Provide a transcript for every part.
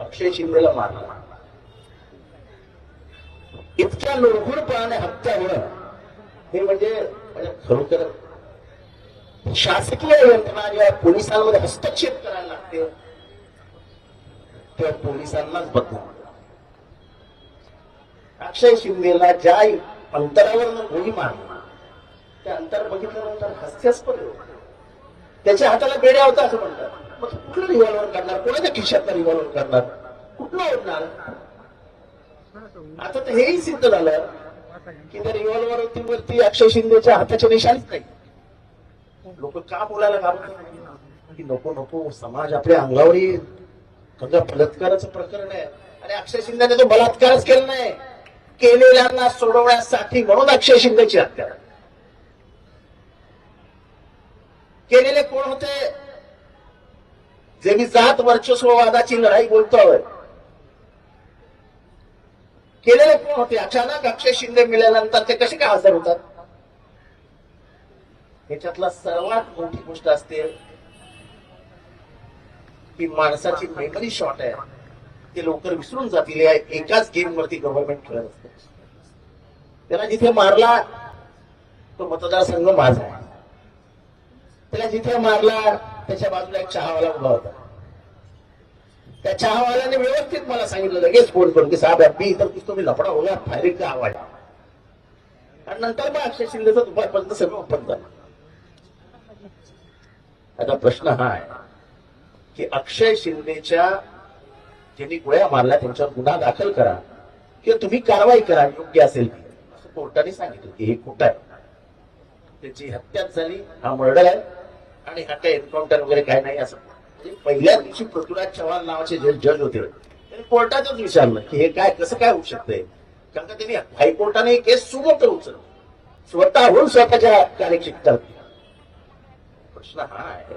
अक्षय शिंदेला मारला. इतक्या लोळखोडपणाने हत्या होणं हे म्हणजे म्हणजे खरोखर शासकीय यंत्रणा जेव्हा पोलिसांमध्ये हस्तक्षेप करायला लागते तेव्हा पोलिसांनाच बदनाम अक्षय शिंदेला ज्या अंतरावर गोळी मारली त्या अंतर बघितल्यानंतर हास्यास्पद त्याच्या हाताला बेड्या होता असं म्हणतात. मग कुठलं रिव्हॉल्वर करणार? कोणाच्या खिशातला रिव्हॉल्वर करणार? कुठलं ओढणार? आता तर हेही सिद्ध झालं की त्या रिव्हॉल्वर वरती अक्षय शिंदेच्या हाताच्या निशाणीच नाही. लोक का बोलायला घाबरतात की नको नको समाज आपल्या अंगावर येईल समजा बलात्काराचं प्रकरण आहे. आणि अक्षय शिंदेने तो बलात्कारच केला नाही. केलेल्यांना सोडवण्यासाठी म्हणून अक्षय शिंदेची हत्या. केलेले कोण होते? जे मी जात वर्चस्ववादाची लढाई बोलतोय केलेले कोण होते अचानक अक्षय शिंदे मिळाल्यानंतर ते कसे काय हजर होतात? ह्याच्यातला सर्वात मोठी गोष्ट असते की माणसाची मेमरी शॉर्ट आहे. ते लवकर विसरून जातील या एकाच गेम वरती गव्हर्नमेंट खेळत असते. त्याला जिथे मारला तो मतदारसंघ माझा आहे. त्याला जिथे मारला त्याच्या बाजूला एक चहावाला उभा होता. त्या चहावाल्याने व्यवस्थित मला सांगितलं लगेच फोन करून की साहेब मी इतर तुम्ही लफडा होगा फायरिंग का आवाज. आणि नंतर मग अक्षय शिंदेचा दुपारपर्यंत सगळं ओपन झालं. आता प्रश्न हा आहे की अक्षय शिंदेच्या ज्यांनी गोळ्या मारल्या त्यांच्यावर गुन्हा दाखल करा किंवा तुम्ही कारवाई करा योग्य असेल ती. असं कोर्टाने सांगितलं की हे कुठं आहे. त्याची हत्याच झाली हा मर्डर आहे. आणि हा काही एन्काउंटर वगैरे काय नाही असं. म्हणजे पहिल्या दिवशी पृथ्वीराज चव्हाण नावाचे जे जज होते त्यांनी कोर्टातच विचारलं की हे काय कसं काय होऊ शकतंय? कारण का त्यांनी हायकोर्टाने ही केस सुमोट उचलली. स्वतःहून स्वतःच्या कार्यक्षेत्रात प्रश्न हा आहे.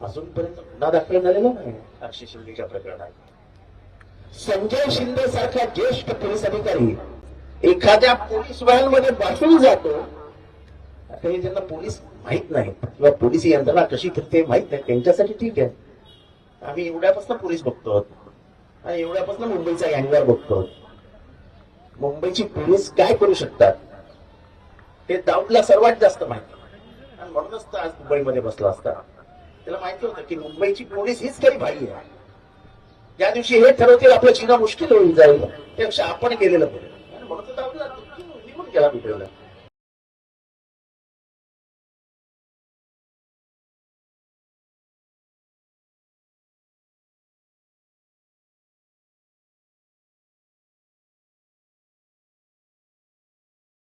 अजूनपर्यंत गुन्हा दाखल झालेला नाही अक्षय शिंदेच्या प्रकरणात. संजय शिंदे सारखा ज्येष्ठ पोलीस अधिकारी एखाद्या पोलीस व्हॅनमध्ये बसून जातो आता हे ज्यांना पोलीस माहीत नाही. किंवा पोलीस यंत्रणा कशी फिरते माहीत नाही. त्यांच्यासाठी ठीक आहे. आम्ही एवढ्यापासून पोलीस बघतो. आणि एवढ्यापासून मुंबईचा गँगवर बघतो. मुंबईची पोलीस काय करू शकतात? ते दाऊदला सर्वात जास्त माहिती. आणि म्हणूनच तर आज मुंबईमध्ये बसला असता. त्याला माहिती होतं की मुंबईची पोलीस हीच काही भाई आहे. ज्या दिवशी हे ठरवतील आपलं चिन्ह मुश्किल होऊन जाईल. त्यापेक्षा आपण गेलेलं बरं. आणि म्हणून दाऊदला निघून गेला मुंबईला